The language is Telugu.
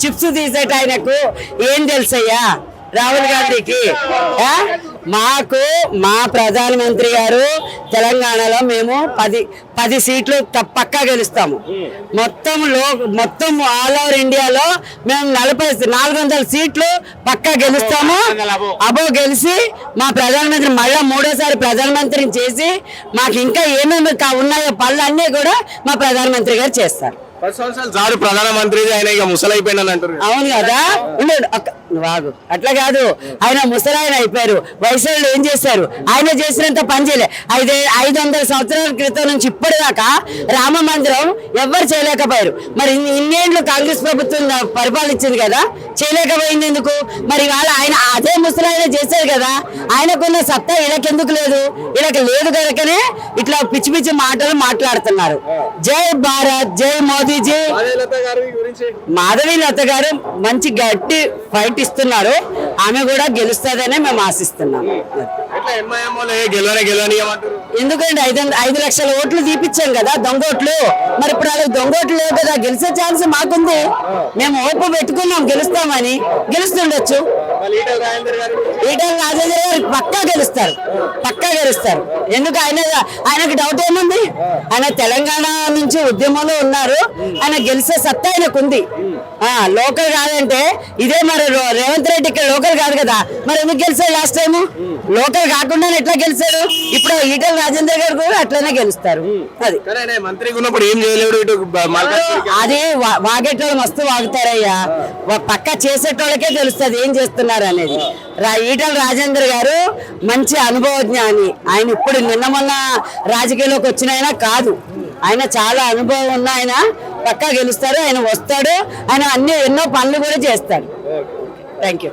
చిప్స్ తీసేట ఆయనకు. ఏం తెలుసయ్యా? రాహుల్ గాంధీకి. మాకు మా ప్రధానమంత్రి గారు తెలంగాణలో మేము పది పది సీట్లు పక్కా గెలుస్తాము. మొత్తం లో మొత్తం ఆల్ ఓవర్ ఇండియాలో మేము నలభై నాలుగు వందల సీట్లు పక్కా గెలుస్తాము. అబో గెలిచి మా ప్రధానమంత్రి మళ్ళా మూడోసారి ప్రధానమంత్రిని చేసి మాకు ఇంకా ఏమేమి ఉన్నాయో పనులు అన్నీ కూడా మా ప్రధానమంత్రి గారు చేస్తారు. పది సంవత్సరాలు సార్ ప్రధానమంత్రి ఆయన ఇక ముసలైపోయినా అంటారు అవును కదా? ఉండు అట్లా కాదు. ఆయన ముసలాయన అయిపోయారు. వయసులో ఏం చేశారు ఆయన చేసినంత పని చేయలే. ఐదు ఐదు వందల సంవత్సరాల క్రితం నుంచి ఇప్పటిదాకా రామ మందిరం ఎవ్వరు చేయలేకపోయారు. మరి ఇన్నేళ్ళు కాంగ్రెస్ ప్రభుత్వం పరిపాలించింది కదా? చేయలేకపోయింది ఎందుకు? మరి వాళ్ళ ఆయన అదే ముసలాయన చేశారు కదా? ఆయనకున్న సత్తా ఇళ్ళకెందుకు లేదు? వీళ్ళకి లేదు కనుకనే ఇట్లా పిచ్చి పిచ్చి మాటలు మాట్లాడుతున్నారు. జై భారత్ జై మోదీజీ. మాధవి లత గారు మంచి గట్టి ఫైట్ ఇస్తున్నారు. ఆమె కూడా గెలుస్తుందనే మేము ఆశిస్తున్నాం. ఎంఐఎంఓలో గెలవనే ఎందుకంటే ఐదు ఐదు లక్షల ఓట్లు తీపిచ్చాం కదా దొంగ ఓట్లు. మరి ఇప్పుడు వాళ్ళకి దొంగ ఓట్లు లేవు కదా గెలిచే ఛాన్స్ మాకుంది. మేము ఓపు పెట్టుకున్నాం గెలుస్తామని. గెలుస్తుండొచ్చు. మళ్ళీ ఈటల రాజేంద్ర గారు పక్కా గెలుస్తారు. పక్కా గెలుస్తారు. ఎందుకు ఆయన ఆయనకు డౌట్ ఏముంది? ఆయన తెలంగాణ నుంచి ఉద్యమంలో ఉన్నారు. ఆయన గెలిచే సత్తా ఆయనకు ఉంది ఆ లోకల్ కాదంటే ఇదే మరి రో- రేవంత్ రెడ్డి ఇక్కడ లోకల్ కాదు కదా. మరి ఎందుకు గెలిచాడు లాస్ట్ టైం లోకల్ కాకుండా ఎట్లా గెలిచాడు? ఇప్పుడు ఈటల రాజేందర్ గారు కూడా అట్లనే గెలుస్తారు. అది. మంత్రిగా ఉన్నప్పుడు ఏం చేయలేడు ఇటు అది వాగేటోళ్ళు మస్తు వాగుతారయ్యా. పక్క చేసేటోళ్ళకే తెలుస్తుంది ఏం చేస్తున్నారు అనేది. రా ఈటల రాజేందర్ గారు మంచి అనుభవజ్ఞాని. ఆయన ఇప్పుడు నిన్న మొన్న రాజకీయాల్లోకి వచ్చిన ఆయన కాదు. ఆయన చాలా అనుభవం ఉన్న ఆయన పక్కా గెలుస్తారు ఆయన వస్తాడు ఆయన అన్ని ఎన్నో పనులు కూడా చేస్తాడు. Thank you